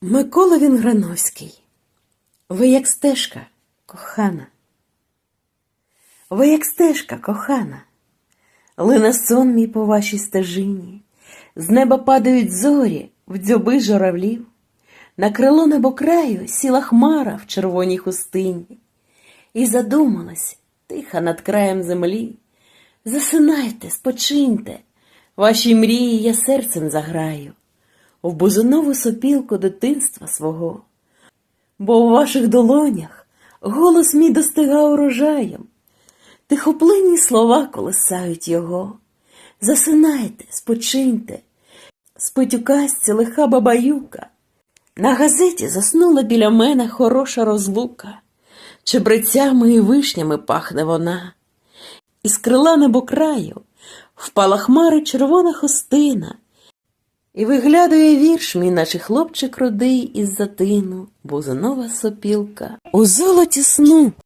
Микола Вінграновський, ви як стежка, кохана. Ви як стежка, кохана, лине сон мій по вашій стежині, з неба падають зорі в дзьоби журавлів, на крило небокраю сіла хмара в червоній хустині, і задумалась тиха над краєм землі. Засинайте, спочиньте, ваші мрії я серцем заграю, в бузинову сопілку дитинства свого, бо у ваших долонях голос мій достига урожаєм, тихоплинні слова колисають його. Засинайте, спочиньте, спить у казці лиха бабаюка. На газеті заснула біля мене хороша розлука, чебрецями і вишнями пахне вона. Із крила небокраю впала хмари червона хостина, і виглядує вірш мій, наче хлопчик рудий із затину, бузинова сопілка у золоті сну.